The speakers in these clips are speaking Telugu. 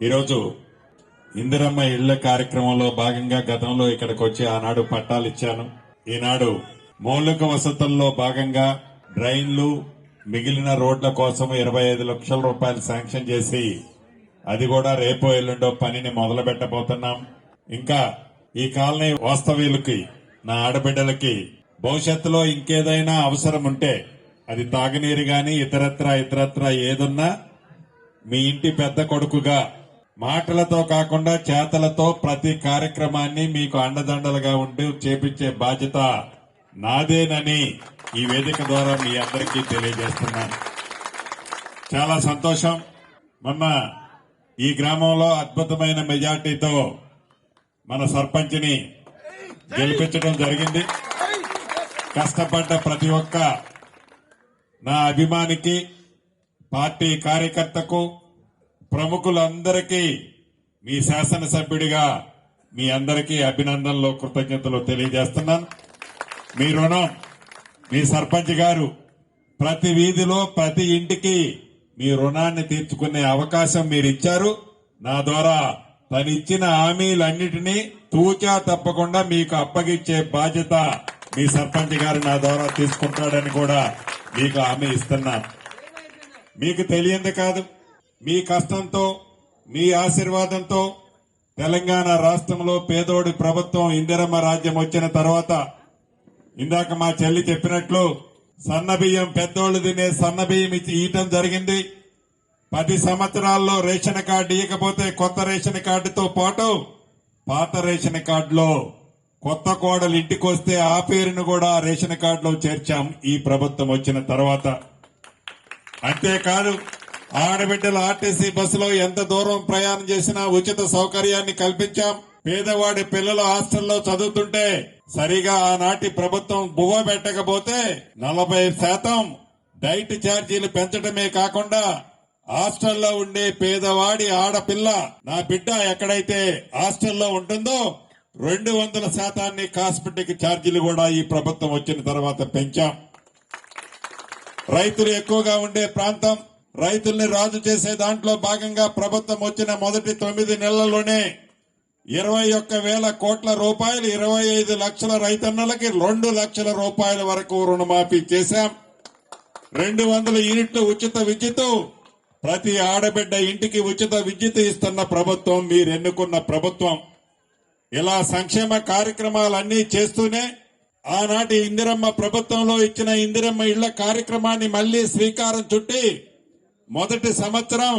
ఈరోజు ఇందిరమ్మ ఇళ్ళ కార్యక్రమంలో భాగంగా గతంలో ఇక్కడికి వచ్చి ఆనాడు పట్టాలు ఇచ్చాను. ఈనాడు మౌలిక వసతుల్లో భాగంగా డ్రైన్లు మిగిలిన రోడ్ల కోసం ఇరవై ఐదు లక్షల రూపాయలు శాంక్షన్ చేసి అది కూడా రేపో ఎల్లుండో పనిని మొదలు పెట్టబోతున్నాం ఇంకా ఈ కాలనీ వాస్తవ్యులకి నా ఆడబిడ్డలకి భవిష్యత్తులో ఇంకేదైనా అవసరం ఉంటే అది తాగునీరు గాని ఇతరత్ర ఇతరత్ర ఏదున్నా మీ ఇంటి పెద్ద కొడుకుగా మాటలతో కాకుండా చేతలతో ప్రతి కార్యక్రమాన్ని మీకు అండదండలుగా ఉండి చేపించే బాధ్యత నాదేనని ఈ వేదిక ద్వారా మీ అందరికీ తెలియజేస్తున్నాను. చాలా సంతోషం. మొన్న ఈ గ్రామంలో అద్భుతమైన మెజార్టీతో మన సర్పంచ్ని గెలిపించడం జరిగింది. కష్టపడ్డ ప్రతి ఒక్క నా అభిమానికి పార్టీ కార్యకర్తకు ప్రముఖులందరికీ మీ శాసనసభ్యుడిగా మీ అందరికీ అభినందనలు కృతజ్ఞతలు తెలియజేస్తున్నాను మీ రుణం మీ సర్పంచ్ గారు ప్రతి వీధిలో ప్రతి ఇంటికి మీ రుణాన్ని తీర్చుకునే అవకాశం మీరు ఇచ్చారు నా ద్వారా తను ఇచ్చిన హామీలన్నిటినీ తూచా తప్పకుండా మీకు అప్పగించే బాధ్యత మీ సర్పంచ్ గారు నా ద్వారా తీసుకుంటాడని కూడా మీకు హామీ ఇస్తున్నాను. మీకు తెలియంది కాదు. మీ కష్టంతో మీ ఆశీర్వాదంతో తెలంగాణ రాష్ట్రంలో పేదోడి ప్రభుత్వం ఇందిరమ్మ రాజ్యం వచ్చిన తర్వాత ఇందాక మా చెల్లి చెప్పినట్లు సన్నబియ్యం పెద్దోళ్ళు తినే సన్నబియ్యం ఇచ్చి ఇయటం జరిగింది. పది సంవత్సరాల్లో రేషన్ కార్డు ఇవ్వకపోతే కొత్త రేషన్ కార్డుతో పాటు పాత రేషన్ కార్డులో కొత్త కోడలు ఇంటికొస్తే ఆ పేరును కూడా రేషన్ కార్డులో చేర్చాం ఈ ప్రభుత్వం వచ్చిన తర్వాత. అంతేకాదు ఆడబిడ్డలు ఆర్టీసీ బస్సులో ఎంత దూరం ప్రయాణం చేసినా ఉచిత సౌకర్యాన్ని కల్పించాం. పేదవాడి పిల్లలు హాస్టల్లో చదువుతుంటే సరిగా ఆనాటి ప్రభుత్వం బువ్వ పెట్టకపోతే నలభై శాతం డైట్ ఛార్జీలు పెంచడమే కాకుండా హాస్టల్లో ఉండే పేదవాడి ఆడపిల్ల నా బిడ్డ ఎక్కడైతే హాస్టల్లో ఉంటుందో రెండు వందల శాతాన్ని కాస్మెటిక్ ఛార్జీలు కూడా ఈ ప్రభుత్వం వచ్చిన తర్వాత పెంచాం. రైతులు ఎక్కువగా ఉండే ప్రాంతం రైతుల్ని రాజు చేసే దాంట్లో భాగంగా ప్రభుత్వం వచ్చిన మొదటి తొమ్మిది నెలల్లోనే ఇరవై ఒక్క వేల కోట్ల రూపాయలు ఇరవై ఐదు లక్షల రైతన్నలకి రెండు లక్షల రూపాయల వరకు రుణమాఫీ చేశాం. రెండు వందల యూనిట్లు ఉచిత విద్యుత్ ప్రతి ఆడబిడ్డ ఇంటికి ఉచిత విద్యుత్ ఇస్తున్న ప్రభుత్వం మీరు ఎన్నుకున్న ప్రభుత్వం. ఇలా సంక్షేమ కార్యక్రమాలన్నీ చేస్తూనే ఆనాటి ఇందిరమ్మ ప్రభుత్వంలో ఇచ్చిన ఇందిరమ్మ ఇళ్ళ కార్యక్రమాన్ని మళ్ళీ శ్రీకారం చుట్టి మొదటి సంవత్సరం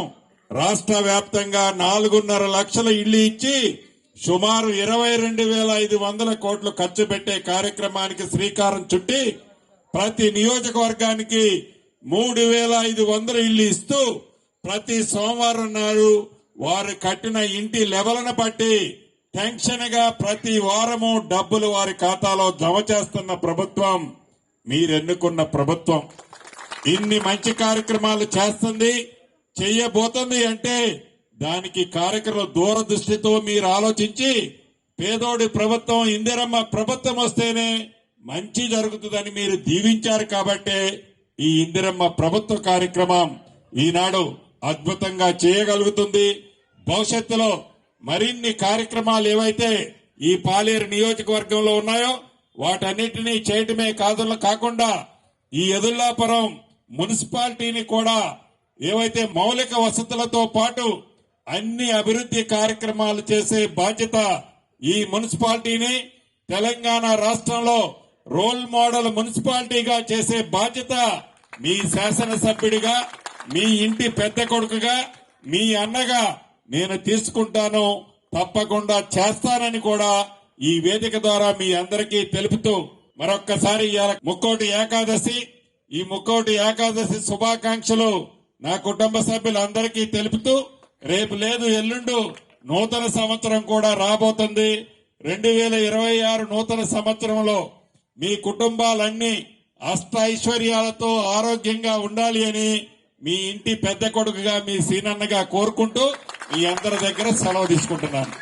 రాష్ట్ర వ్యాప్తంగా నాలుగున్నర లక్షల ఇళ్ళు ఇచ్చి సుమారు ఇరవై రెండు వేల ఐదు వందల కోట్లు ఖర్చు పెట్టే కార్యక్రమానికి శ్రీకారం చుట్టి ప్రతి నియోజకవర్గానికి మూడు వేల ఐదు వందల ఇళ్ళు ఇస్తూ ప్రతి సోమవారం నాడు వారు కట్టిన ఇంటి లెవెలను బట్టి టెన్షన్గా ప్రతి వారము డబ్బులు వారి ఖాతాలో జమ చేస్తున్న ప్రభుత్వం మీరెన్నుకున్న ప్రభుత్వం. ఇన్ని మంచి కార్యక్రమాలు చేస్తుంది చెయ్యబోతుంది అంటే దానికి కార్యక్రమ దూరదృష్టితో మీరు ఆలోచించి పేదోడి ప్రభుత్వం ఇందిరమ్మ ప్రభుత్వం వస్తేనే మంచి జరుగుతుందని మీరు దీవించారు కాబట్టే ఈ ఇందిరమ్మ ప్రభుత్వ కార్యక్రమం ఈనాడు అద్భుతంగా చేయగలుగుతుంది. భవిష్యత్తులో మరిన్ని కార్యక్రమాలు ఏవైతే ఈ పాలేరు నియోజకవర్గంలో ఉన్నాయో వాటన్నిటినీ చేయటమే కాదు కాకుండా ఈ ఎదుల్లాపురం మున్సిపాలిటీని కూడా ఏవైతే మౌలిక వసతులతో పాటు అన్ని అభివృద్ధి కార్యక్రమాలు చేసే బాధ్యత ఈ మున్సిపాలిటీని తెలంగాణ రాష్ట్రంలో రోల్ మోడల్ మున్సిపాలిటీగా చేసే బాధ్యత మీ శాసనసభ్యుడిగా మీ ఇంటి పెద్ద కొడుకుగా మీ అన్నగా నేను తీసుకుంటాను. తప్పకుండా చేస్తానని కూడా ఈ వేదిక ద్వారా మీ అందరికీ తెలుపుతూ మరొక్కసారి ముక్కోటి ఏకాదశి ఈ ముక్కోటి ఏకాదశి శుభాకాంక్షలు నా కుటుంబ సభ్యులందరికీ తెలుపుతూ రేపు లేదు ఎల్లుండు నూతన సంవత్సరం కూడా రాబోతుంది. రెండు వేల ఇరవై ఆరు నూతన సంవత్సరంలో మీ కుటుంబాలన్నీ అష్ట ఐశ్వర్యాలతో ఆరోగ్యంగా ఉండాలి అని మీ ఇంటి పెద్ద కొడుకుగా మీ సీనన్నగా కోరుకుంటూ మీ అందరి దగ్గర సెలవు తీసుకుంటున్నాను.